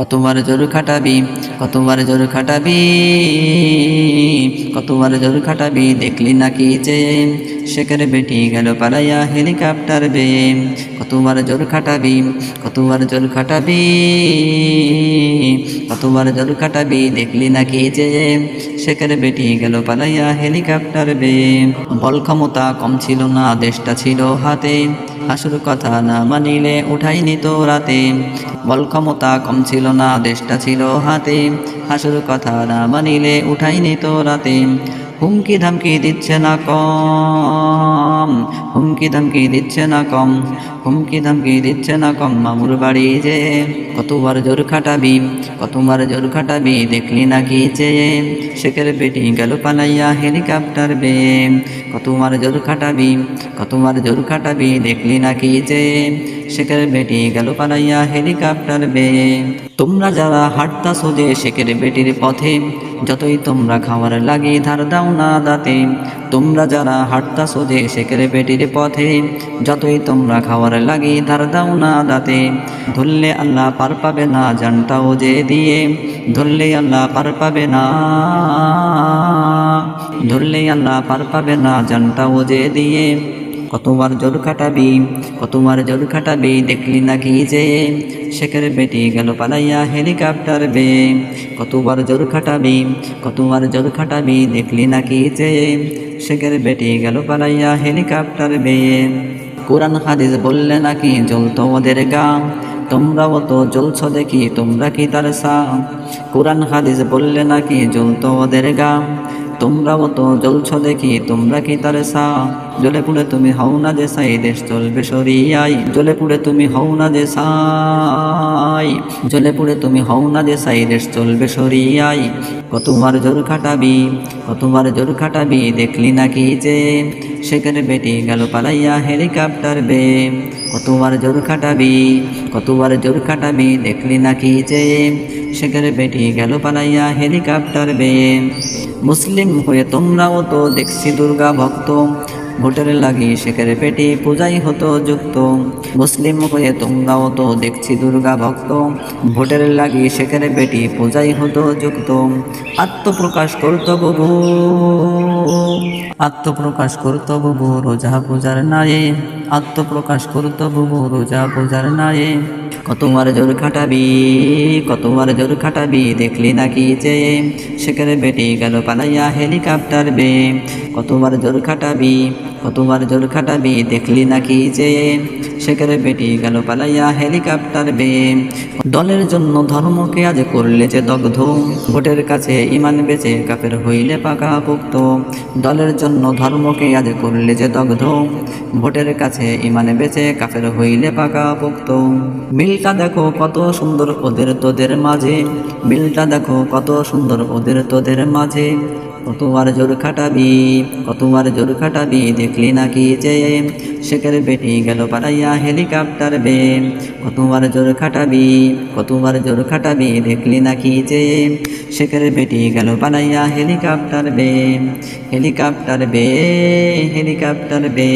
কতবার জোর খাটাবি, কতবার জোর খাটাবি, কতবার জোর খাটাবি দেখলি নাকি যে শেখের বেটি গেল পালাইয়া হেলিকপ্টার বে। কতবার জোর খাটাবি, কতবার জোর খাটাবি, কতবার জোর খাটাবি দেখলি নাকি যে শেখের বেটি গেল পালাইয়া হেলিকপ্টার বে। বল ক্ষমতা কম ছিল না, দেশটা ছিল হাতে। হাসুর কথা না মানিলে উঠাইনি তো রাতে। বল ক্ষমতা কম ছিল না, দেশটা ছিল হাতে। হাসুর কথা না মানিলে উঠাইনি তো রাতে। হুমকি ধামকি দিচ্ছে না কম। হুমকি ধামকি দিচ্ছে না কম। হুমকি ধামকি দিচ্ছে না কম। মামুর বাড়ি যে কতবার জোর খাটাবি, কতবার জোর খাটাবি, দেখলি নাকি চেয়ে শেখের পেটি গেল পালাইয়া হেলিকপ্টার বে। কতবার জোর খাটাবি, কতবার জোর খাটাবি, দেখলি না কি চেয়ে শেখের বেটি গেল পালাইয়া হেলিকপ্টার বে। তোমরা যারা হাঁটতা সোজে শেখের বেটির পথে যতই তোমরা খাওয়ার লাগে ধার দাও না দাতে, তোমরা যারা হাঁটতা সোজে শেখের পেটির পথে, যতই তোমরা খাওয়ার লাগে ধার দাও না দাতে, ধরলে আল্লাহ পার পাবে না জানটাও যে দিয়ে, ধরলে আল্লাহ পার পাবে না, ধরলে আল্লাহ পার পাবে না জানটাও যে দিয়ে। কতবার জোর খাটাবি কতবার জোর খাটাবি দেখলি নাকি যে শেখের বেটি গেল পালাইয়া হেলিকপ্টার বে। কতবার জোর খাটাবি কতবার জোর খাটাবি দেখলি নাকি যে শেখের বেটি গেল পালাইয়া হেলিকপ্টার বে। কোরআন হাদিস বললে নাকি জ্বলতো ওদের গা তোমরাও তো জ্বলছ দেখি, তোমরা কি তার সা কোরআন হাদিস বললে নাকি জ্বলতো ওদের গা তোমরাও তো জ্বলছ দেখি, তোমরা কি তার সা জ্বলে পুড়ে তুমি হও না যে সাই, দেশ চলবে সরিয়াই। জ্বলে পুড়ে তুমি হও না যে সাই জ্বলে পুড়ে তুমি হও না যে সাই, দেশ চলবে সরিয়াই। কতবার জোর খাটাবি, কতবার জোর খাটাবি, দেখলি নাকি যে সেখানে বেটি গেল পালাইয়া হেলিকপ্টার বে। কতবার জোর খাটাবি, কতবার জোর খাটাবি, দেখলি নাকি যে সেখানে বেটি গেল পালাইয়া হেলিকপ্টার বে। মুসলিম হয়ে তোমরাও তো দেখছি দুর্গা ভক্ত ভোটের লাগি শেখের পেটি পূজাই হতো যুক্ত। মুসলিম হয়ে তোমরাও তো দেখছি দুর্গা ভক্ত। ভোটের লাগি শেখের পেটি পূজাই হতো যুক্ত। আত্মপ্রকাশ করতো বুবু। আত্মপ্রকাশ করতো বুবু রোজা পূজার নায়ে। আত্মপ্রকাশ করতো বুবু রোজা পূজার নায়ে। কতবার জোর খাটাবি, কতবার জোর খাটাবি দেখলি নাকি যে। সেখানে বেটি গেল পালাইয়া হেলিকপ্টার বে। কতবার জোর খাটাবি কতবার জোর খাটাবি, দেখলি নাকি যে সেখানে বেটি গেল পালাইয়া হেলিকপ্টার বে। দলের জন্য ধর্মকে আজ করলে যে দগ্ধ, ভোটের কাছে ইমান বেচে কাপের হইলে পাকা পুক্ত দলের জন্য ধর্মকে আজ করলে যে দগ্ধ, ভোটের কাছে ইমানে বেচে কাফের হইলে পাকা পুক্ত মিলটা দেখো কত সুন্দর ওদের তোদের মাঝে মিলটা দেখো কত সুন্দর ওদের তোদের মাঝে। কতবার জোর খাটাবি, কতবার জোর খাটাবি, দেখলি নাকি যে শেখের বেটি গেল পাড়াইয়া হেলিকপ্টার বে। কতবার জোর খাটাবি, কতবার জোর খাটাবি, দেখলি নাকি যে শেখের বেটি গেল পাড়াইয়া হেলিকপ্টার বে। হেলিকপ্টার বে হেলিকপ্টার বে।